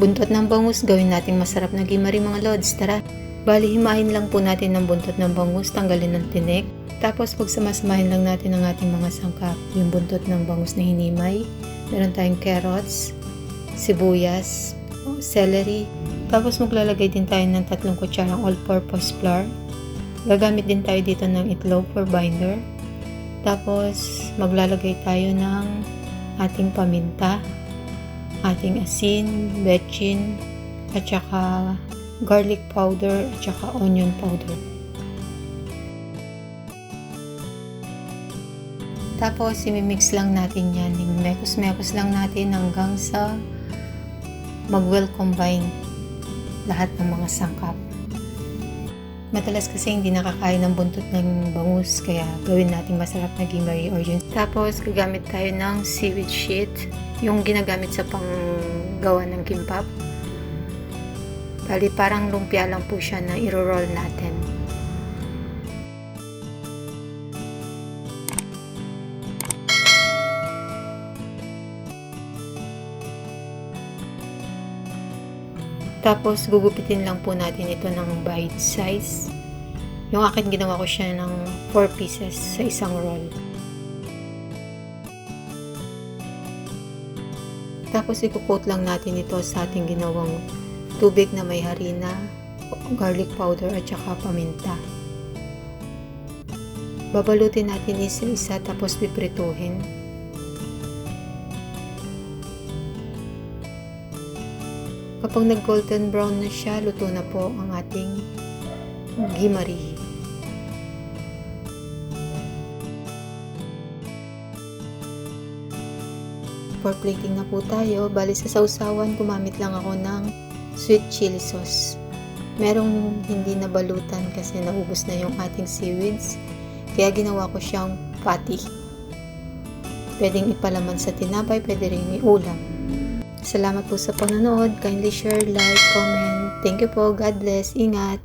buntot ng bangus, gawin nating masarap na gimari mga lods. Tara! Bali, himahin lang po natin ng buntot ng bangus, tanggalin ng tinik. Tapos pagsamasamahin lang natin ang ating mga sangkap. Yung buntot ng bangus na hinimay. Meron tayong carrots, sibuyas, celery. Tapos maglalagay din tayo ng tatlong kutsarang all-purpose flour. Gagamit din tayo dito ng itlog for binder. Tapos maglalagay tayo ng ating paminta, ating asin, bechin, at saka garlic powder at saka onion powder. Tapos, imimix lang natin yan. Mekos-mekos lang natin hanggang sa mag-well combine lahat ng mga sangkap. Madalas kasi hindi nakakain ng buntot ng bangus, kaya gawin natin masarap na gimari or yun. Tapos, gagamit tayo ng seaweed sheet, yung ginagamit sa panggawa ng kimbap. Bali, parang lumpia lang po siya na iro-roll natin. Tapos, gugupitin lang po natin ito ng bite size. Yung akin, ginawa ko siya ng 4 pieces sa isang roll. Tapos, ikukoat lang natin ito sa ating ginawang tubig na may harina, garlic powder, at saka paminta. Babalutin natin isa-isa tapos piprituhin. Kapag nag-golden brown na siya, luto na po ang ating gimari. For plating na po tayo, bali sa sausawan, gumamit lang ako ng sweet chili sauce. Merong hindi nabalutan kasi naubos na yung ating seaweeds. Kaya ginawa ko siyang patty. Pwedeng ipalaman sa tinapay, pwede rin iulam. Salamat po sa panonood. Kindly share, like, comment. Thank you po. God bless. Ingat.